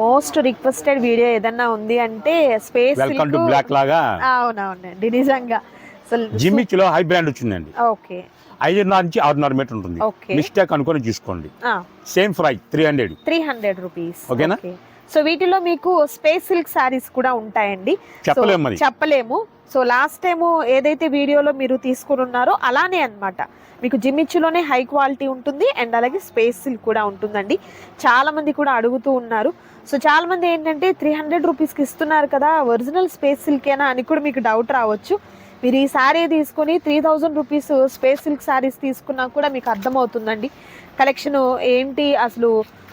Most requested video ఏదన్నా ఉంది అంటే స్పేస్ వెల్కమ్ టు బ్లాక్ లాగా? అవునవునండి నిజంగా. అసలు జిమ్మిచ్లో హై బ్రాండ్ వచ్చిందండి. ఓకే. ఐదున్నర నుంచి ఆరున్నర మీటర్ ఉంటుంది. మిస్టేక్ అనుకొని చూసుకోండి. Same price three hundred three hundred rupees. ఓకేనా? సో వీటిలో మీకు స్పేస్ సిల్క్ సారీస్ కూడా ఉంటాయండి. చెప్పలేము సో లాస్ట్ టైము ఏదైతే వీడియోలో మీరు తీసుకుని ఉన్నారో అలానే అన్నమాట. మీకు జిమ్మిచ్చులోనే హై క్వాలిటీ ఉంటుంది అండ్ అలాగే స్పేస్ సిల్క్ కూడా ఉంటుందండి. చాలా మంది కూడా అడుగుతూ ఉన్నారు. సో చాలా మంది ఏంటంటే త్రీ హండ్రెడ్ రూపీస్కి ఇస్తున్నారు కదా ఒరిజినల్ స్పేస్ సిల్కేనా అని కూడా మీకు డౌట్ రావచ్చు. మీరు ఈ శారీ తీసుకొని three thousand rupees space silk saris తీసుకున్నా కూడా మీకు అర్థమవుతుందండి. కలెక్షన్ ఏంటి? అసలు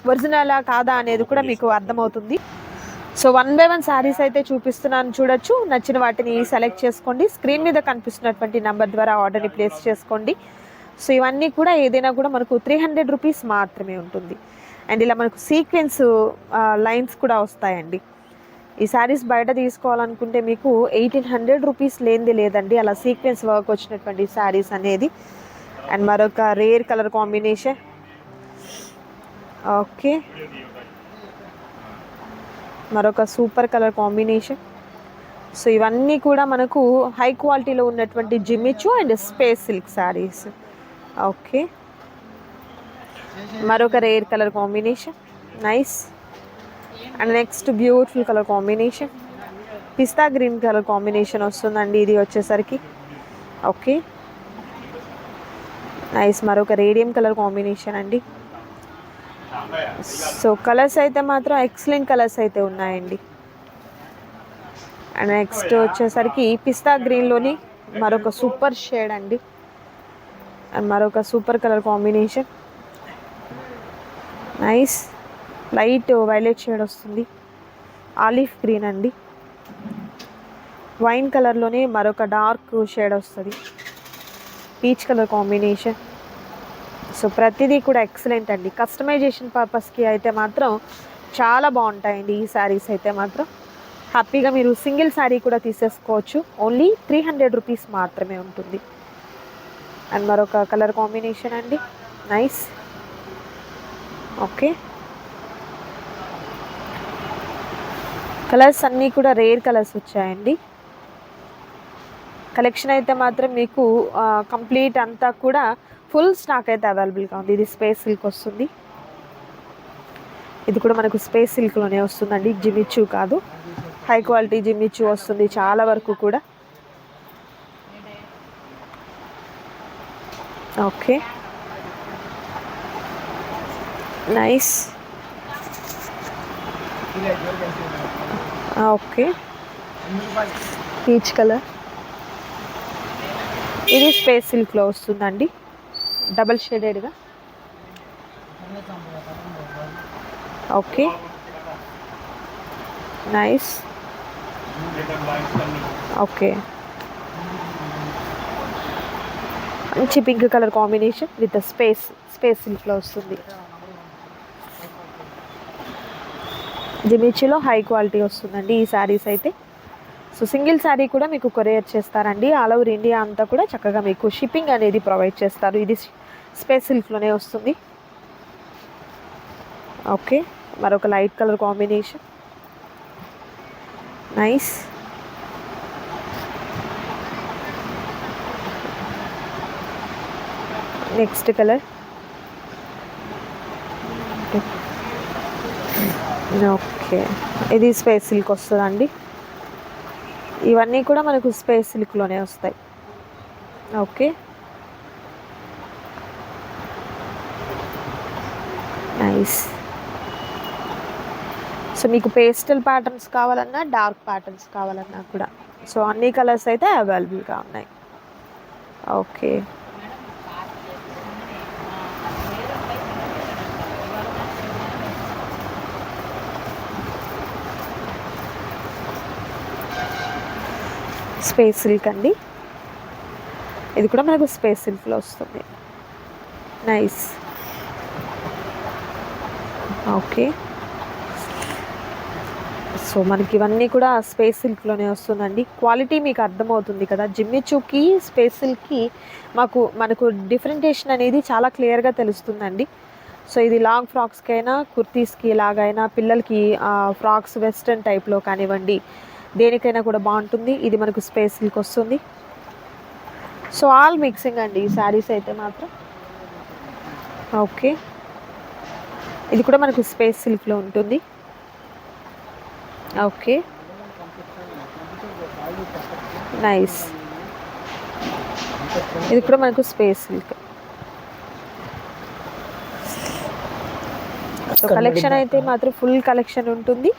ఒరిజినలా కాదా అనేది కూడా మీకు అర్థమవుతుంది. So one by one saris అయితే చూపిస్తున్నాను చూడొచ్చు. నచ్చిన వాటిని సెలెక్ట్ చేసుకోండి. స్క్రీన్ మీద కనిపిస్తున్నటువంటి నెంబర్ ద్వారా ఆర్డర్ని ప్లేస్ చేసుకోండి. సో ఇవన్నీ కూడా ఏదైనా కూడా మనకు త్రీ హండ్రెడ్ రూపీస్ మాత్రమే ఉంటుంది. అండ్ ఇలా మనకు సీక్వెన్స్ లైన్స్ కూడా వస్తాయండి. ఈ శారీస్ బయట తీసుకోవాలనుకుంటే మీకు ఎయిటీన్ హండ్రెడ్ రూపీస్ లేనిది లేదండి. అలా సీక్వెన్స్ వర్క్ వచ్చినటువంటి శారీస్ అనేది. అండ్ మరొక రేర్ కలర్ కాంబినేషన్. ఓకే. మరొక సూపర్ కలర్ కాంబినేషన్. సో ఇవన్నీ కూడా మనకు హై క్వాలిటీలో ఉన్నటువంటి Jimmy Choo and space silk saris. Okay. మరొక rare colour combination. Nice. And next beautiful colour combination. Pista green colour combination వస్తుందండి ఇది వచ్చేసరికి. ఓకే. నైస్. మరొక రేడియం కలర్ కాంబినేషన్ అండి. సో కలర్స్ అయితే మాత్రం ఎక్సలెంట్ కలర్స్ అయితే ఉన్నాయండి. అండ్ నెక్స్ట్ వచ్చేసరికి పిస్తా గ్రీన్లోని మరొక సూపర్ షేడ్ అండి. అండ్ మరొక super colour combination nice light violet shade వస్తుంది. ఆలివ్ గ్రీన్ అండి. వైన్ కలర్లోనే మరొక డార్క్ షేడ్ వస్తుంది. పీచ్ కలర్ కాంబినేషన్ సో ప్రతిదీ కూడా ఎక్సలెంట్ అండి. కస్టమైజేషన్ పర్పస్కి అయితే మాత్రం చాలా బాగుంటాయండి ఈ శారీస్ అయితే మాత్రం. హ్యాపీగా మీరు సింగిల్ శారీ కూడా తీసేసుకోవచ్చు. ఓన్లీ త్రీ హండ్రెడ్ రూపీస్ మాత్రమే ఉంటుంది. అండ్ మరొక కలర్ కాంబినేషన్ అండి. నైస్. ఓకే. కలర్స్ అన్నీ కూడా రేర్ కలర్స్ వచ్చాయండి. కలెక్షన్ అయితే మాత్రం మీకు కంప్లీట్ అంతా కూడా ఫుల్ స్టాక్ అయితే అవైలబుల్గా ఉంది. ఇది స్పేస్ సిల్క్ వస్తుంది. ఇది కూడా మనకు స్పేస్ సిల్క్లోనే వస్తుందండి. జిమిచ్చు కాదు. హై క్వాలిటీ జిమిచ్చు వస్తుంది చాలా వరకు కూడా. Okay. Nice. Okay. Peach colour. ఇది స్పేస్ సిల్క్లో వస్తుందండి. డబల్ షేడెడ్గా ఓకే నైస్ ఓకే మంచి pink colour combination with space space సిల్క్లో వస్తుంది. జిమిచ్చిలో హై క్వాలిటీ వస్తుందండి ఈ శారీస్ అయితే. సో సింగిల్ శారీ కూడా మీకు కొరియర్ చేస్తారండి. ఆల్ ఓవర్ ఇండియా అంతా కూడా చక్కగా మీకు షిప్పింగ్ అనేది ప్రొవైడ్ చేస్తారు. ఇది స్పేస్ సిల్క్లోనే వస్తుంది. ఓకే మరొక light colour combination nice next colour okay ఇది స్పేస్ సిల్క్ వస్తుందండి. ఇవన్నీ కూడా మనకు స్పేస్ సిల్క్లోనే వస్తాయి. ఓకే. నైస్. సో మీకు పేస్టల్ ప్యాటర్న్స్ కావాలన్నా డార్క్ ప్యాటర్న్స్ కావాలన్నా కూడా. సో అన్ని కలర్స్ అయితే అవైలబుల్గా ఉన్నాయి. ఓకే. స్పేస్ సిల్క్ అండి. ఇది కూడా మనకు స్పేస్ సిల్క్లో వస్తుంది. నైస్. ఓకే. సో మనకి ఇవన్నీ కూడా స్పేస్ సిల్క్లోనే వస్తుందండి. క్వాలిటీ మీకు అర్థమవుతుంది కదా. జిమ్మిచూకి స్పేస్ సిల్క్కి మాకు మనకు డిఫరెంటేషన్ అనేది చాలా క్లియర్గా తెలుస్తుందండి. సో ఇది లాంగ్ ఫ్రాక్స్కి అయినా కుర్తీస్కి ఇలాగైనా పిల్లలకి ఫ్రాక్స్ వెస్ట్రన్ టైప్లో కానివ్వండి దేనికైనా కూడా బాగుంటుంది. ఇది మనకు స్పేస్ సిల్క్ వస్తుంది. సో ఆల్ మిక్సింగ్ అండి ఈ శారీస్ అయితే మాత్రం. ఓకే. ఇది కూడా మనకు స్పేస్ సిల్క్లో ఉంటుంది. ఓకే. నైస్. ఇది కూడా మనకు స్పేస్ సిల్క్. సో కలెక్షన్ అయితే మాత్రం ఫుల్ కలెక్షన్ ఉంటుంది.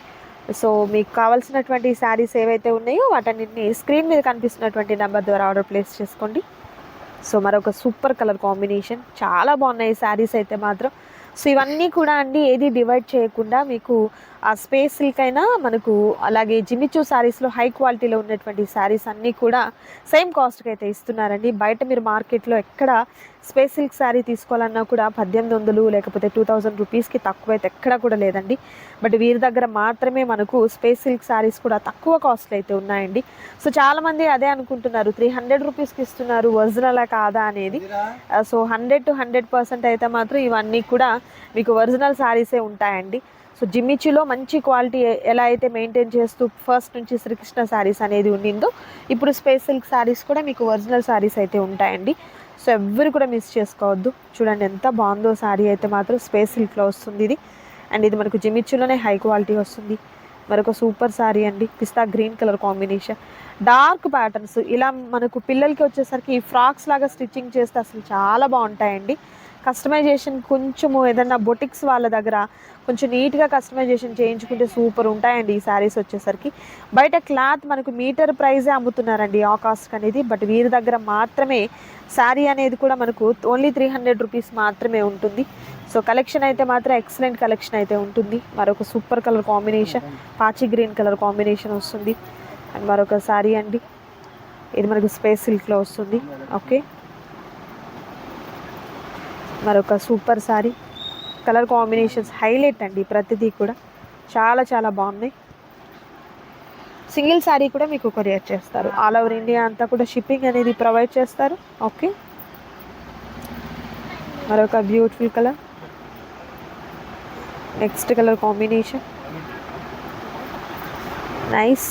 సో మీకు కావాల్సినటువంటి శారీస్ ఏవైతే ఉన్నాయో వాటన్నిటిని స్క్రీన్ మీద కనిపిస్తున్నటువంటి నెంబర్ ద్వారా ఆర్డర్ ప్లేస్ చేసుకోండి. సో మరొక సూపర్ కలర్ కాంబినేషన్. చాలా బాగున్నాయి శారీస్ అయితే మాత్రం. సో ఇవన్నీ కూడా అండి ఏది డివైడ్ చేయకుండా మీకు ఆ స్పేస్ సిల్క్ అయినా మనకు అలాగే జిమిచూ శారీస్లో హై క్వాలిటీలో ఉన్నటువంటి శారీస్ అన్నీ కూడా సేమ్ కాస్ట్కి అయితే ఇస్తున్నారండి. బయట మీరు మార్కెట్లో ఎక్కడ స్పేస్ సిల్క్ శారీ తీసుకోవాలన్నా కూడా పద్దెనిమిది వందలు లేకపోతే టూ థౌజండ్ రూపీస్కి తక్కువ అయితే ఎక్కడ కూడా లేదండి. బట్ వీరి దగ్గర మాత్రమే మనకు స్పేస్ సిల్క్ శారీస్ కూడా తక్కువ కాస్ట్లో అయితే ఉన్నాయండి. సో చాలామంది అదే అనుకుంటున్నారు త్రీ హండ్రెడ్ రూపీస్కి ఇస్తున్నారు ఒరిజినలా కాదా అనేది. So hundred to hundred percent అయితే మాత్రం ఇవన్నీ కూడా మీకు ఒరిజినల్ శారీసే ఉంటాయండి. సో జిమ్మిచ్చిలో మంచి క్వాలిటీ ఎలా అయితే మెయింటైన్ చేస్తూ ఫస్ట్ నుంచి శ్రీకృష్ణ శారీస్ అనేది ఉండిందో ఇప్పుడు స్పేస్ సిల్క్ శారీస్ కూడా మీకు ఒరిజినల్ శారీస్ అయితే ఉంటాయండి. సో ఎవ్వరు కూడా మిస్ చేసుకోవద్దు. చూడండి ఎంత బాగుందో శారీ అయితే మాత్రం స్పేస్ సిల్క్లో వస్తుంది ఇది. అండ్ ఇది మనకు జిమ్మిచ్చులోనే హై క్వాలిటీ వస్తుంది. మరొక సూపర్ శారీ అండి. Pista green colour combination dark patterns ఇలా మనకు పిల్లలకి వచ్చేసరికి ఫ్రాక్స్ లాగా స్టిచ్చింగ్ చేస్తే అసలు చాలా బాగుంటాయండి. కస్టమైజేషన్ కొంచెము ఏదన్నా బొటిక్స్ వాళ్ళ దగ్గర కొంచెం నీట్గా కస్టమైజేషన్ చేయించుకుంటే సూపర్ ఉంటాయండి ఈ శారీస్ వచ్చేసరికి. బయట క్లాత్ మనకు మీటర్ ప్రైజే అమ్ముతున్నారండి ఆ కాస్ట్ అనేది. బట్ వీరి దగ్గర మాత్రమే శారీ అనేది కూడా మనకు ఓన్లీ త్రీ హండ్రెడ్ రూపీస్ మాత్రమే ఉంటుంది. సో కలెక్షన్ అయితే మాత్రం ఎక్సలెంట్ కలెక్షన్ అయితే ఉంటుంది. మరొక సూపర్ కలర్ కాంబినేషన్ పాచి గ్రీన్ కలర్ కాంబినేషన్ వస్తుంది. అండ్ మరొక శారీ అండి. ఇది మనకు స్పేస్ సిల్క్లో వస్తుంది. ఓకే. మరొక super sari colour combinations highlight అండి ప్రతిదీ కూడా. చాలా చాలా బాగున్నాయి. సింగిల్ శారీ కూడా మీకు కొరియర్ చేస్తారు. ఆల్ ఓవర్ ఇండియా అంతా కూడా షిప్పింగ్ అనేది ప్రొవైడ్ చేస్తారు. ఓకే. మరొక beautiful colour. Next colour combination. Nice.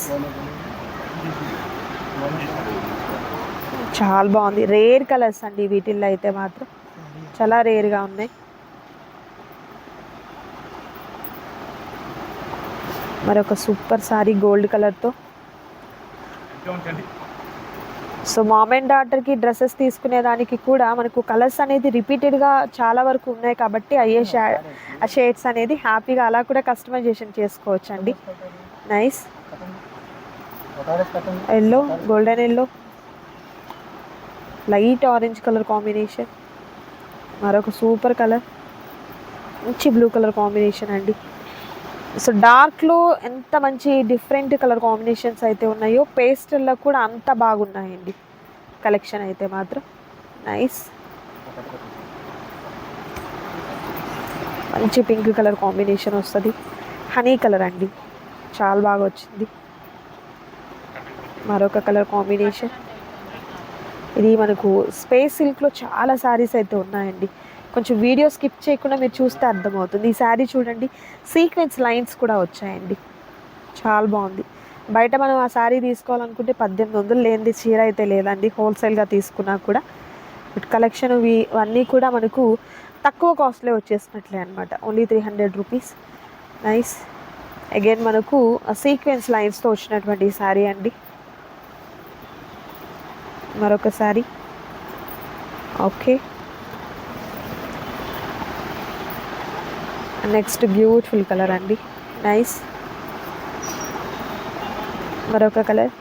చాలా బాగుంది. రేర్ కలర్స్ అండి వీటిల్లో అయితే మాత్రం. చాలా రేర్గా ఉన్నాయి. మరొక సూపర్ సారీ గోల్డ్ కలర్తో. సో మామ్ అండ్ డాటర్కి డ్రెస్సెస్ తీసుకునే దానికి కూడా మనకు కలర్స్ అనేది రిపీటెడ్గా చాలా వరకు ఉన్నాయి కాబట్టి అయ్యే ఆ షేడ్స్ అనేది హ్యాపీగా అలా కూడా కస్టమైజేషన్ చేసుకోవచ్చు అండి nice. Yellow golden yellow. Light orange colour combination. మరొక సూపర్ కలర్. మంచి బ్లూ కలర్ కాంబినేషన్ అండి. సో డార్క్లో ఎంత మంచి డిఫరెంట్ కలర్ కాంబినేషన్స్ అయితే ఉన్నాయో పేస్టల్లో కూడా అంత బాగున్నాయండి. కలెక్షన్ అయితే మాత్రం. నైస్ మంచి పింక్ కలర్ కాంబినేషన్ వస్తుంది. హనీ కలర్ అండి. చాలా బాగా వచ్చింది. మరొక కలర్ కాంబినేషన్ ఇది మనకు స్పేస్ సిల్క్లో చాలా శారీస్ అయితే ఉన్నాయండి. కొంచెం వీడియో స్కిప్ చేయకుండా మీరు చూస్తే అర్థమవుతుంది. ఈ శారీ చూడండి సీక్వెన్స్ లైన్స్ కూడా వచ్చాయండి. చాలా బాగుంది. బయట మనం ఆ శారీ తీసుకోవాలనుకుంటే పద్దెనిమిది వందలు లేనిది చీర అయితే లేదండి. హోల్సేల్గా తీసుకున్నా కూడా. బట్ కలెక్షన్ ఇవన్నీ కూడా మనకు తక్కువ కాస్ట్లో వచ్చేసినట్లే అనమాట only three hundred rupees nice again మనకు సీక్వెన్స్ లైన్స్తో వచ్చినటువంటి ఈ శారీ అండి. మరొక ఓకే. నెక్స్ట్ బ్యూటిఫుల్ కలర్ అండి. నైస్. మరొక కలర్.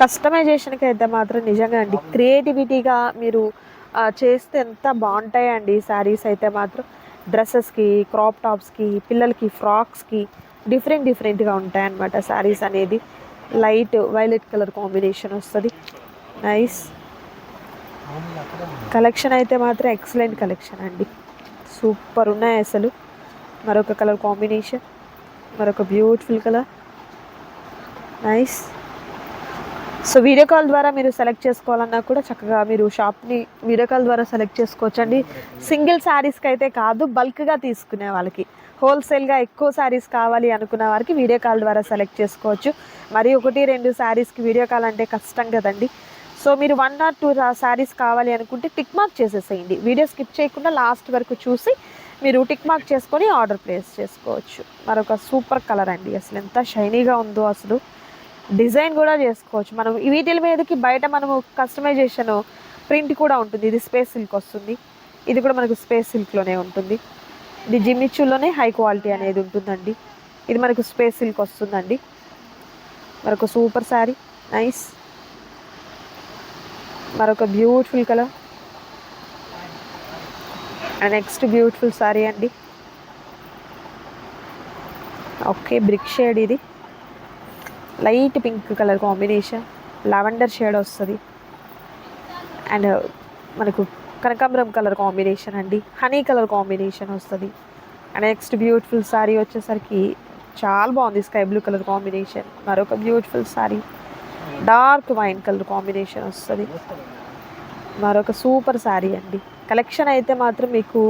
కస్టమైజేషన్కి అయితే మాత్రం నిజంగా అండి క్రియేటివిటీగా మీరు చేస్తే ఎంత బాగుంటాయండి శారీస్ అయితే మాత్రం. డ్రెస్సెస్కి క్రాప్ టాప్స్కి పిల్లలకి ఫ్రాక్స్కి డిఫరెంట్ డిఫరెంట్గా ఉంటాయన్నమాట శారీస్ అనేది. లైట్ వైలెట్ కలర్ కాంబినేషన్ వస్తుంది. నైస్. కలెక్షన్ అయితే మాత్రం ఎక్సలెంట్ కలెక్షన్ అండి. సూపర్ ఉన్నాయి అసలు. మరొక కలర్ కాంబినేషన్ మరొక beautiful colour. Nice. So video call ద్వారా మీరు సెలెక్ట్ చేసుకోవాలన్నా కూడా చక్కగా మీరు షాప్ని వీడియో కాల్ ద్వారా సెలెక్ట్ చేసుకోవచ్చండి. సింగిల్ శారీస్కి అయితే కాదు బల్క్గా తీసుకునే వాళ్ళకి. హోల్సేల్గా ఎక్కువ శారీస్ కావాలి అనుకున్న వారికి వీడియో కాల్ ద్వారా సెలెక్ట్ చేసుకోవచ్చు. మరి ఒకటి రెండు శారీస్కి వీడియో కాల్ అంటే కష్టం కదండి. సో మీరు వన్ ఆర్ టూ శారీస్ కావాలి అనుకుంటే టిక్ మార్క్ చేసేసేయండి. వీడియో స్కిప్ చేయకుండా లాస్ట్ వరకు చూసి మీరు టిక్ మార్క్ చేసుకొని ఆర్డర్ ప్లేస్ చేసుకోవచ్చు. మరొక సూపర్ కలర్ అండి. అసలు ఎంత షైనీగా ఉందో అసలు. డిజైన్ కూడా చేసుకోవచ్చు. మనం వీటిల మీదకి బయట మనము కస్టమైజేషన్ ప్రింట్ కూడా ఉంటుంది. ఇది స్పేస్ సిల్క్ వస్తుంది. ఇది కూడా మనకు స్పేస్ సిల్క్లోనే ఉంటుంది. ఇది జిమ్మిచ్చులోనే హై క్వాలిటీ అనేది ఉంటుందండి. ఇది మనకు స్పేస్ సిల్క్ వస్తుందండి. మరొక సూపర్ శారీ నైస్ మరొక beautiful colour and next beautiful sari అండి. ఓకే బ్రిక్ షేడ్ ఇది. Light pink colour combination lavender shade వస్తుంది. అండ్ మనకు కనకాంబరం కలర్ కాంబినేషన్ అండి. హనీ కలర్ కాంబినేషన్ వస్తుంది. అండ్ నెక్స్ట్ బ్యూటిఫుల్ శారీ వచ్చేసరికి చాలా బాగుంది స్కై బ్లూ కలర్ కాంబినేషన్. మరొక beautiful sari dark wine colour combination వస్తుంది. మరొక సూపర్ శారీ అండి. కలెక్షన్ అయితే మాత్రం మీకు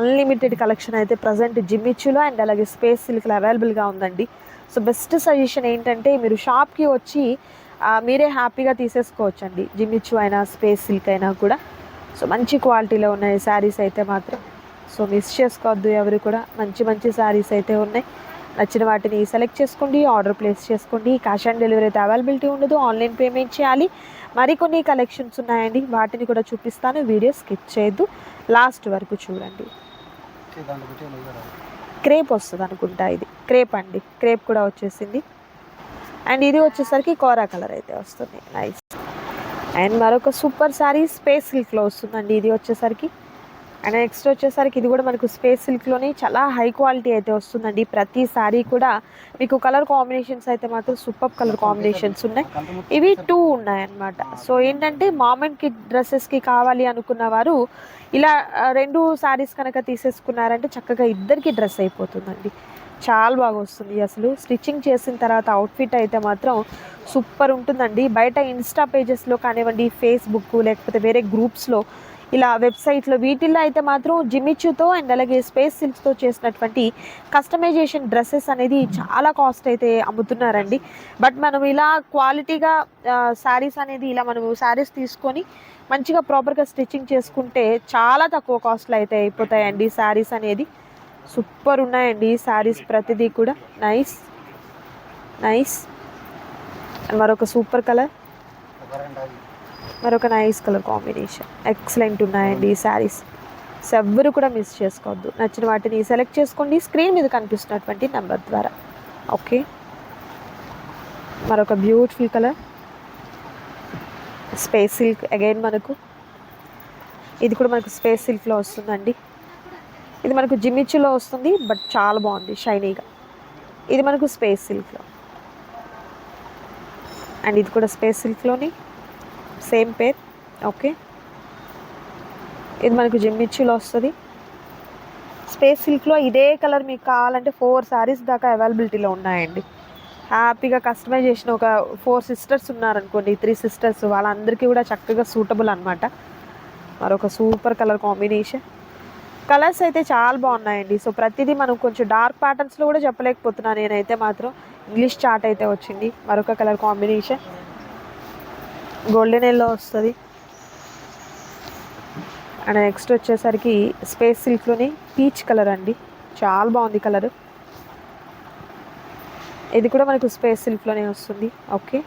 అన్లిమిటెడ్ కలెక్షన్ అయితే ప్రజెంట్ జిమ్మిచ్చులో అండ్ అలాగే స్పేస్ సిల్క్లో అవైలబుల్గా ఉందండి. సో బెస్ట్ సజెషన్ ఏంటంటే మీరు షాప్కి వచ్చి మీరే హ్యాపీగా తీసేసుకోవచ్చండి. జిమ్మిచ్చు అయినా స్పేస్ సిల్క్ అయినా కూడా. సో మంచి క్వాలిటీలో ఉన్నాయి శారీస్ అయితే మాత్రం. సో మిస్ చేసుకోవద్దు ఎవరు కూడా. మంచి మంచి శారీస్ అయితే ఉన్నాయి. నచ్చిన వాటిని సెలెక్ట్ చేసుకోండి ఆర్డర్ ప్లేస్ చేసుకోండి. క్యాష్ ఆన్ డెలివరీ అయితే అవైలబిలిటీ ఉండదు. ఆన్లైన్ పేమెంట్ చేయాలి. మరికొన్ని కలెక్షన్స్ ఉన్నాయండి. వాటిని కూడా చూపిస్తాను. వీడియో స్కిప్ చేయొద్దు. లాస్ట్ వరకు చూడండి. క్రేప్ వస్తుంది అనుకుంటా ఇది. క్రేప్ అండి. క్రేప్ కూడా వచ్చేసింది. అండ్ ఇది వచ్చేసరికి కోరా కలర్ అయితే వస్తుంది. నైస్ అండ్ మరొక సూపర్ శారీ స్పేస్ సిల్క్లో వస్తుందండి. ఇది వచ్చేసరికి. అండ్ నెక్స్ట్ వచ్చేసరికి ఇది కూడా మనకు స్పేస్ సిల్క్లోనే చాలా హై క్వాలిటీ అయితే వస్తుందండి. ప్రతి శారీ కూడా మీకు కలర్ కాంబినేషన్స్ అయితే మాత్రం సూపర్ కలర్ కాంబినేషన్స్ ఉన్నాయి. ఇవి టూ ఉన్నాయన్నమాట. సో ఏంటంటే మామెంట్కి డ్రెస్సెస్కి కావాలి అనుకున్న వారు ఇలా రెండు శారీస్ కనుక తీసేసుకున్నారంటే చక్కగా ఇద్దరికి డ్రెస్ అయిపోతుందండి. చాలా బాగా వస్తుంది. అసలు స్టిచ్చింగ్ చేసిన తర్వాత అవుట్ఫిట్ అయితే మాత్రం సూపర్ ఉంటుందండి. బయట ఇన్స్టా పేజెస్లో కానివ్వండి ఫేస్బుక్ లేకపోతే వేరే గ్రూప్స్లో ఇలా వెబ్సైట్లో వీటిల్లో అయితే మాత్రం జిమిచ్చుతో అండ్ అలాగే స్పేస్ సిల్క్స్తో చేసినటువంటి కస్టమైజేషన్ డ్రెస్సెస్ అనేది చాలా కాస్ట్ అయితే అమ్ముతున్నారండి. బట్ మనం ఇలా క్వాలిటీగా శారీస్ అనేది ఇలా మనం శారీస్ తీసుకొని మంచిగా ప్రాపర్గా స్టిచ్చింగ్ చేసుకుంటే చాలా తక్కువ కాస్ట్లో అయితే అయిపోతాయండి శారీస్ అనేది. సూపర్ ఉన్నాయండి శారీస్ ప్రతిదీ కూడా. నైస్. నైస్. మరొక సూపర్ కలర్. మరొక నైస్ కలర్ కాంబినేషన్. ఎక్సలెంట్ ఉన్నాయండి ఈ శారీస్ ఎవ్వరు కూడా మిస్ చేసుకోవద్దు. నచ్చిన వాటిని సెలెక్ట్ చేసుకోండి. స్క్రీన్ మీద కనిపిస్తున్నటువంటి నెంబర్ ద్వారా. ఓకే. మరొక beautiful colour. Space silk. Again మనకు. ఇది కూడా మనకు స్పేస్ సిల్క్లో వస్తుందండి. ఇది మనకు జిమిచ్చులో వస్తుంది బట్ చాలా బాగుంది షైనీగా ఇది మనకు స్పేస్ సిల్క్లో అండ్ ఇది కూడా స్పేస్ సిల్క్లోని సేమ్ పేర్ ఓకే ఇది మనకు జిమ్మిచ్చులో వస్తుంది. స్పేస్ సిల్క్లో ఇదే కలర్ మీకు కావాలంటే ఫోర్ శారీస్ దాకా అవైలబిలిటీలో ఉన్నాయండి. హ్యాపీగా కస్టమైజ్ చేసిన ఒక ఫోర్ సిస్టర్స్ ఉన్నారనుకోండి త్రీ సిస్టర్స్ వాళ్ళందరికీ కూడా చక్కగా సూటబుల్ అనమాట మరొక సూపర్ కలర్ కాంబినేషన్ కలర్స్ అయితే చాలా బాగున్నాయండి. సో ప్రతిదీ మనం కొంచెం డార్క్ ప్యాటర్న్స్లో కూడా చెప్పలేకపోతున్నాను నేనైతే మాత్రం. ఇంగ్లీష్ చార్ట్ అయితే వచ్చింది. మరొక కలర్ కాంబినేషన్. గోల్డెన్ ఎల్లో వస్తుంది. అండ్ నెక్స్ట్ వచ్చేసరికి స్పేస్ సిల్క్లోని పీచ్ కలర్ అండి. చాలా బాగుంది కలర్. ఇది కూడా మనకు స్పేస్ సిల్క్లోనే వస్తుంది. ఓకే.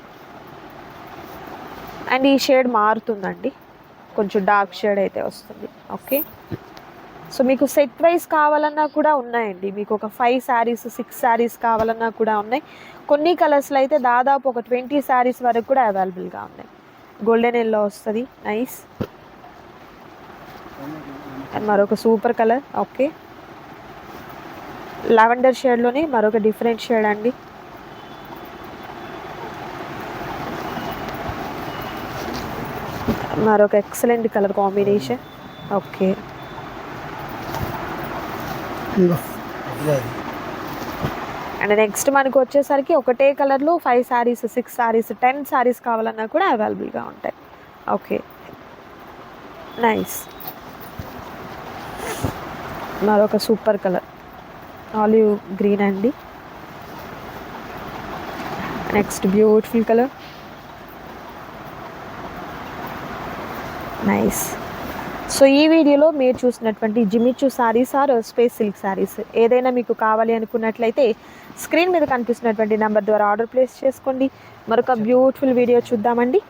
అండ్ ఈ షేడ్ మారుతుందండి. కొంచెం డార్క్ షేడ్ అయితే వస్తుంది. ఓకే. సో మీకు సెట్ వైజ్ కావాలన్నా కూడా ఉన్నాయండి. మీకు ఒక ఫైవ్ శారీస్ సిక్స్ శారీస్ కావాలన్నా కూడా ఉన్నాయి. కొన్ని కలర్స్లో అయితే దాదాపు ఒక ట్వంటీ శారీస్ వరకు కూడా అవైలబుల్గా ఉన్నాయి. గోల్డెన్ ఎల్లో వస్తుంది. నైస్ అండ్ మరొక సూపర్ కలర్ ఓకే లావెండర్ షేడ్లోనే మరొక డిఫరెంట్ షేడ్ అండి. మరొక excellent colour combination okay and next మనకు వచ్చేసరికి ఒకటే కలర్లో five saris six saris ten saris కావాలన్నా కూడా అవైలబుల్గా ఉంటాయి. ఓకే నైస్ మరొక సూపర్ కలర్ ఆలివ్ గ్రీన్ అండి. Next beautiful colour nice so ఈ వీడియోలో మీరు చూసినటువంటి Jimmy Choo saris are space silk saris ఏదైనా మీకు కావాలి అనుకున్నట్లయితే స్క్రీన్ మీద కనిపిస్తున్నటువంటి నెంబర్ ద్వారా ఆర్డర్ ప్లేస్ చేసుకోండి. మరొక బ్యూటిఫుల్ వీడియో చూద్దామండి.